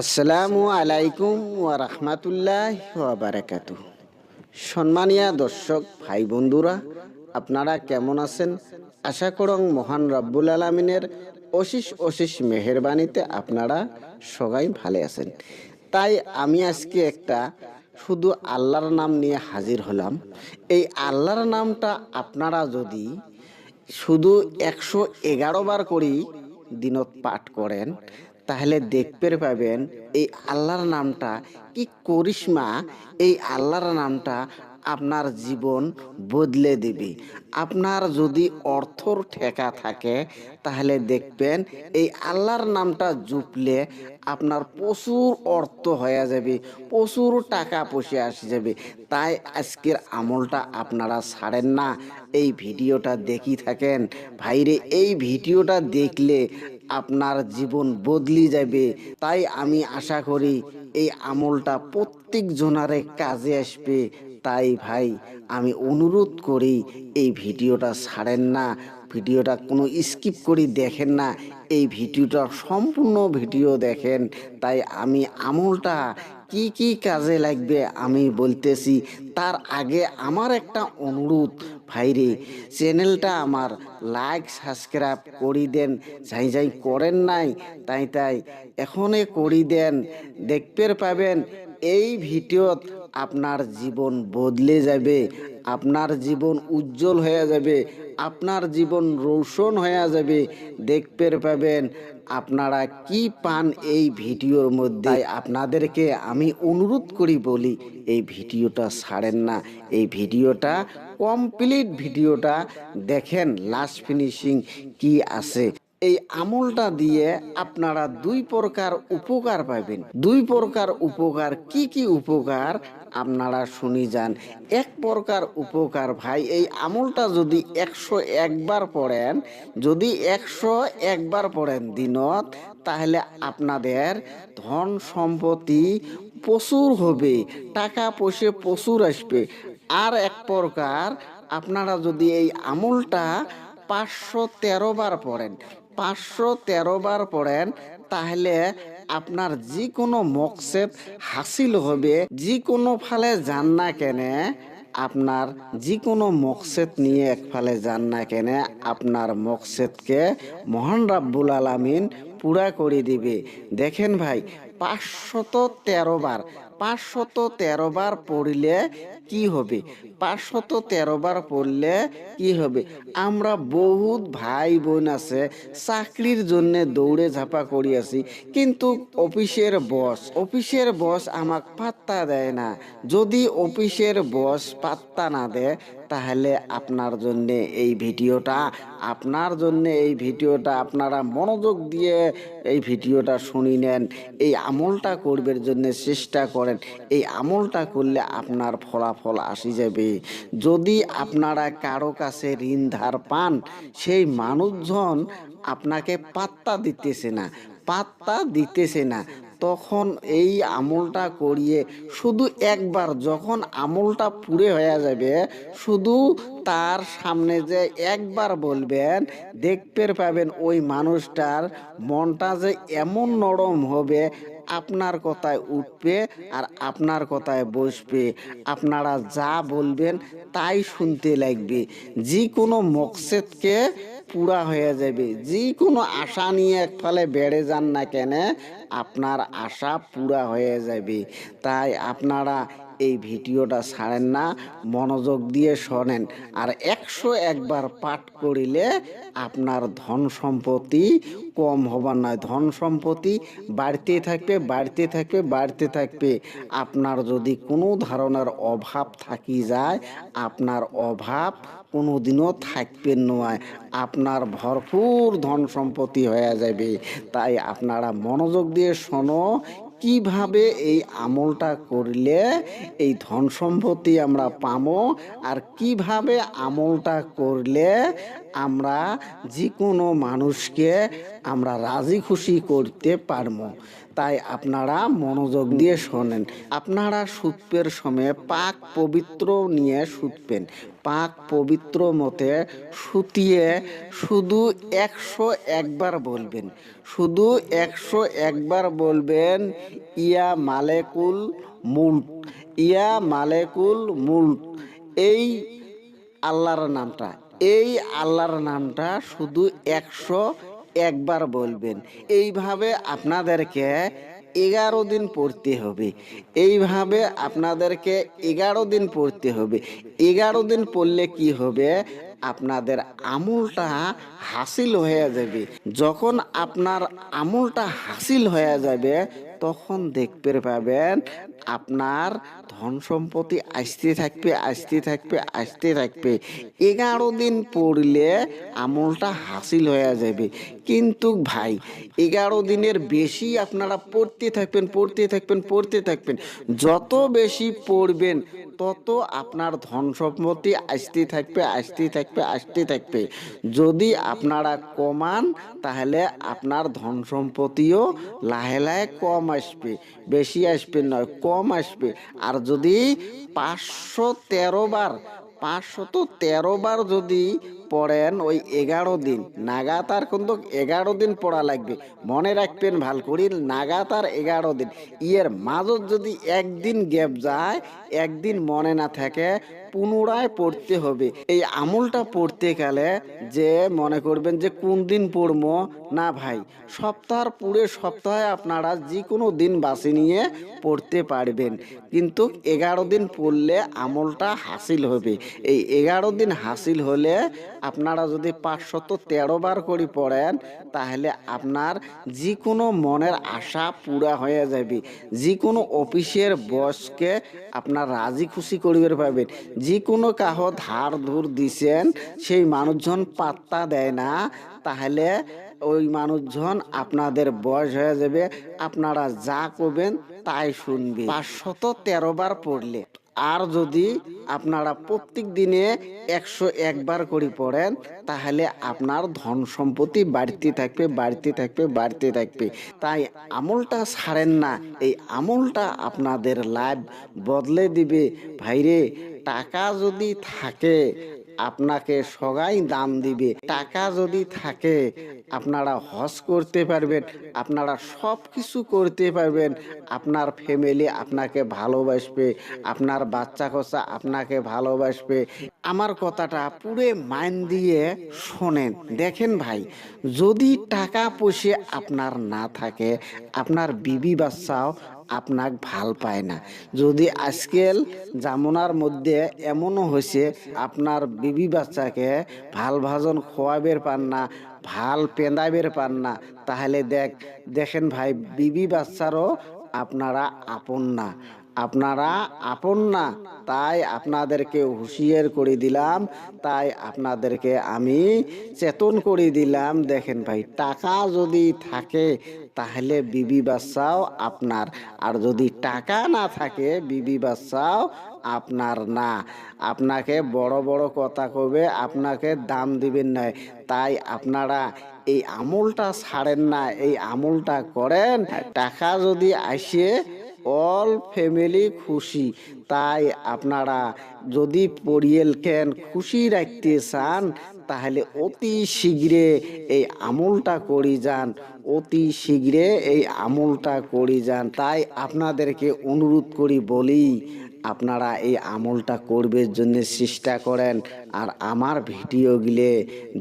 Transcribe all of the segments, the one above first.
আসসালামু আলাইকুম ওয়া রাহমাতুল্লাহ ওয়া বারাকাতু সম্মানীয় দর্শক, ভাই বন্ধুরা, আপনারা কেমন আছেন? আশা করং মহান রব্বুল আলমিনের অশিস অশিস মেহরবানিতে আপনারা সবাই ভালো আছেন। তাই আমি আজকে একটা শুধু আল্লাহর নাম নিয়ে হাজির হলাম। এই আল্লাহর নামটা আপনারা যদি শুধু একশো এগারো বার করি দিনত পাঠ করেন তাহলে দেখতে পাবেন এই আল্লাহর নামটা কি করিশ্মা, এই আল্লাহর নামটা আপনার জীবন বদলে দেবে। আপনার যদি অর্থর ঠেকা থাকে, তাহলে দেখবেন এই আল্লাহর নামটা জুপলে আপনার প্রচুর অর্থ হয়ে যাবে, প্রচুর টাকা পয়সা আসে যাবে। তাই আজকের আমলটা আপনারা ছাড়েন না। এই ভিডিওটা দেখি থাকেন। ভাইরে, এই ভিডিওটা দেখলে আপনার জীবন বদলি যাবে। তাই আমি আশা করি এই আমলটা প্রত্যেক জনারে কাজে আসবে। তাই ভাই, আমি অনুরোধ করি এই ভিডিওটা ছাড়েন না, ভিডিওটা কোনো স্কিপ করে দেখেন না, এই ভিডিওটা সম্পূর্ণ ভিডিও দেখেন। তাই আমি আমলটা কি কি কাজে লাগবে আমি বলতেছি। তার আগে আমার একটা অনুরোধ ভাইরে, চ্যানেলটা আমার লাইক সাবস্ক্রাইব করি দেন। যাই যাই করেন নাই, তাই তাই এখনই করি দেন। দেখতে পাবেন এই ভিডিওত আপনার জীবন বদলে যাবে, আপনার জীবন উজ্জ্বল হয়ে যাবে, আপনার জীবন রোশন হয়ে যাবে। দেখতে পাবেন আপনারা কি পান এই ভিডিওর মধ্যে। আপনাদেরকে আমি অনুরোধ করি বলি, এই ভিডিওটা ছাড়েন না, এই ভিডিওটা কমপ্লিট ভিডিওটা দেখেন লাস্ট ফিনিশিং কি আছে। এই আমলটা দিয়ে আপনারা দুই প্রকার উপকার পাবেন। দুই প্রকার উপকার, কি কি উপকার? আপনারা শুনি যান। এক প্রকার উপকার ভাই, এই আমলটা যদি একশো একবার পড়েন, যদি একশো একবার পড়েন দিনত, তাহলে আপনাদের ধন সম্পত্তি প্রচুর হবে, টাকা পয়সা প্রচুর আসবে। আর এক প্রকার আপনারা যদি এই আমলটা পাঁচশো তেরো বার পড়েন, পাঁচশো তেরো বার পড়েন, তাহলে আপনার যে কোনো মকসেদ হাসিল হবে। যে কোনো ফালে যান না কেনে, আপনার যে কোনো মকসেদ নিয়ে একফালে যান না কেনে, আপনার মকসেদকে মহান রাব্বুল আলামিন পুরা করে দিবে। দেখেন ভাই পাঁচশত তেরো বার পাঁচশত তেরো বার পড়লে কি হবে? পাঁচশত তেরো বার পড়লে কি হবে? আমরা বহুত ভাই বোন আছে, চাকরির জন্য দৌড়ে ঝাপা করি আছি, কিন্তু অফিসের বস অফিসের বস আমাক পাত্তা দেয় না। যদি অফিসের বস পাত্তা না দেয়, তাহলে আপনার জন্য এই ভিডিওটা আপনার জন্য এই ভিডিওটা আপনারা মনোযোগ দিয়ে এই ভিডিওটা শুনি নেন এই আমলটা করবার জন্য চেষ্টা করেন। এই আমলটা করলে আপনার ফলাফল আসি যাবে। যদি আপনারা কারও কাছে ঋণ ধার পান, সেই মানুষজন আপনাকে পাত্তা দিতেছে না, পাত্তা দিতেছে না। তখন এই আমলটা করিয়ে শুধু একবার যখন আমলটা পুরে হয়ে যাবে, শুধু তার সামনে যে একবার বলবেন, দেখতে পাবেন ওই মানুষটার মনটা যে এমন নরম হবে আপনার কথায় উঠবে আর আপনার কথায় বসবে। আপনারা যা বলবেন তাই শুনতে লাগবে। যে কোনো মকসেদকে পুরা হয়ে যাবে। যে কোনো আশা নিয়ে এক একফালে বেড়ে যান না কেন আপনার আশা পুরা হয়ে যাবে। তাই আপনারা এই ভিডিওটা ছাড়েন না, মনোযোগ দিয়ে শোনেন। আর একশো একবার পাঠ করিলে আপনার ধন সম্পত্তি কম হবার নয়। ধন সম্পত্তি বাড়তে থাকবে বাড়তে থাকবে বাড়তে থাকবে। আপনার যদি কোনো ধরনের অভাব থাকি যায়, আপনার অভাব কোনোদিনও থাকবে নয়। আপনার ভরপুর ধন সম্পত্তি হয়ে যাবে। তাই আপনারা মনোযোগ দিয়ে শোনো, কীভাবে এই আমলটা করলে এই ধন সম্পত্তি আমরা পাবো আর কীভাবে আমলটা করলে আমরা যে কোনো মানুষকে আমরা রাজি খুশি করতে পারব তাই আপনারা মনোযোগ দিয়ে শোনেন। আপনারা সুতপের সময় পাক পবিত্র নিয়ে সুতপেন পাক পবিত্র মতে সুতিয়ে শুধু একশো একবার বলবেন। শুধু একশো একবার বলবেন, ইয়া মালেকুল মুল্ক, ইয়া মালেকুল মুল্ক। এই আল্লাহর নামটা, এই আল্লাহর নামটা শুধু একশো একবার বলবেন, এইভাবে আপনাদেরকে এগারো দিন পড়তে হবে। এইভাবে আপনাদেরকে এগারো দিন পড়তে হবে। এগারো দিন পড়লে কি হবে? আপনাদের আমলটা হাসিল হয়ে যাবে। যখন আপনার আমলটা হাসিল হয়ে যাবে তখন দেখতে পাবেন আপনার ধন সম্পত্তি আসতে থাকবে আসতে থাকবে আসতে থাকবে। এগারো দিন পড়লে আমলটা হাসিল হয়ে যাবে। কিন্তু ভাই, এগারো দিনের বেশি আপনারা পড়তে থাকবেন পড়তে থাকবেন পড়তে থাকবেন। যত বেশি পড়বেন, তত আপনার ধন সম্পত্তি আসতে থাকবে আসতে থাকবে আসতে থাকবে। যদি আপনারা কমান, তাহলে আপনার ধন সম্পত্তিও লাহে লাহে কম আসবে, বেশি আসবে নয়, কম আসবে। আর যদি পাঁচশো তেরো বার পাঁচশত তেরো বার যদি পড়েন ওই এগারো দিন। নাগাতার কিন্তু এগারো দিন পড়া লাগবে। মনে রাখবেন ভালো করি নাগাতার এগারো দিন। ইয়ের মাঝত যদি একদিন গ্যাপ যায়, একদিন মনে না থাকে, পুনরায় পড়তে হবে। এই আমলটা পড়তে গেলে যে মনে করবেন যে কোন দিন পড়ব? না ভাই সপ্তাহ পুরে সপ্তাহে আপনারা যে কোনো দিন বাছি নিয়ে পড়তে পারবেন। কিন্তু এগারো দিন পড়লে আমলটা হাসিল হবে। এই এগারো দিন হাসিল হলে আপনারা যদি পাঁচশত তেরো বার করে পড়েন, তাহলে আপনার যে কোনো মনের আশা পুরা হয়ে যাবে। যে কোনো অফিসের বসকে আপনার রাজি খুশি করিবার পাবেন। যে কোনো কাহ ধার ধুর দিছেন, সেই মানুষজন পাত্তা দেয় না, তাহলে ওই মানুষজন আপনাদের বয়স হয়ে যাবে, আপনারা যা করবেন তাই শুনবে। পাঁচশত তেরো বার পড়লে আর যদি আপনারা প্রত্যেক দিনে একশো একবার করে পড়েন, তাহলে আপনার ধন সম্পত্তি বাড়তে থাকবে বাড়তে থাকবে বাড়তে থাকবে। তাই আমলটা ছাড়েন না। এই আমলটা আপনাদের লাইফ বদলে দিবে। ভাইরে, টাকা যদি থাকে আপনাকে সবাই দাম দিবে। টাকা যদি থাকে, আপনারা হজ করতে পারবেন, আপনারা সব কিছু করতে পারবেন, আপনার ফ্যামিলি আপনাকে ভালোবাসবে, আপনার বাচ্চা কচা আপনাকে ভালোবাসবে। আমার কথাটা পুরে মাইন দিয়ে শোনেন। দেখেন ভাই, যদি টাকা পয়সা আপনার না থাকে, আপনার বিবি বাচ্চাও আপনাক ভালো পায় না। যদি আজকাল জামনার মধ্যে এমনও হয়েছে আপনার বিবি বাচ্চাকে ভালো ভাজন খোয়াবের পান না, ভালো পেঁদাবের পান না, তাহলে দেখ, দেখেন ভাই, বিবি বাচ্চারও আপনারা আপন না। আপনারা আপন না, তাই আপনাদেরকে হুঁশিয়ার করে দিলাম, তাই আপনাদেরকে আমি চেতন করে দিলাম। দেখেন ভাই, টাকা যদি থাকে, তাহলে বিবি বাচ্চাও আপনার, আর যদি টাকা না থাকে, বিবি বাচ্চাও আপনার না। আপনাকে বড় বড় কথা কবে, আপনাকে দাম দিবেন না তাই আপনারা এই আমলটা ছাড়েন না, এই আমলটা করেন। টাকা যদি আসে অল ফ্যামিলি খুশি। তাই আপনারা যদি পরিয়ালকেন খুশি রাখতে চান, তাহলে অতি শীঘ্রে এই আমলটা করি যান। অতি শীঘ্রে এই আমলটা করি যান। তাই আপনাদেরকে অনুরোধ করি, বলি আপনারা এই আমলটা করবার জন্য চেষ্টা করেন। আর আমার ভিডিওগুলো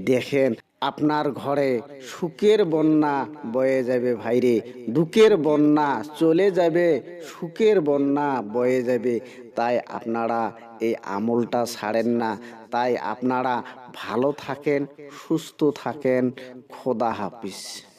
দেখেন। আপনার ঘরে সুখের বন্যা বয়ে যাবে ভাইরে, দুঃখের বন্যা চলে যাবে, সুখের বন্যা বয়ে যাবে। তাই আপনারা এই আমলটা ছাড়েন না। তাই আপনারা ভালো থাকেন, সুস্থ থাকেন। খোদা হাফিজ।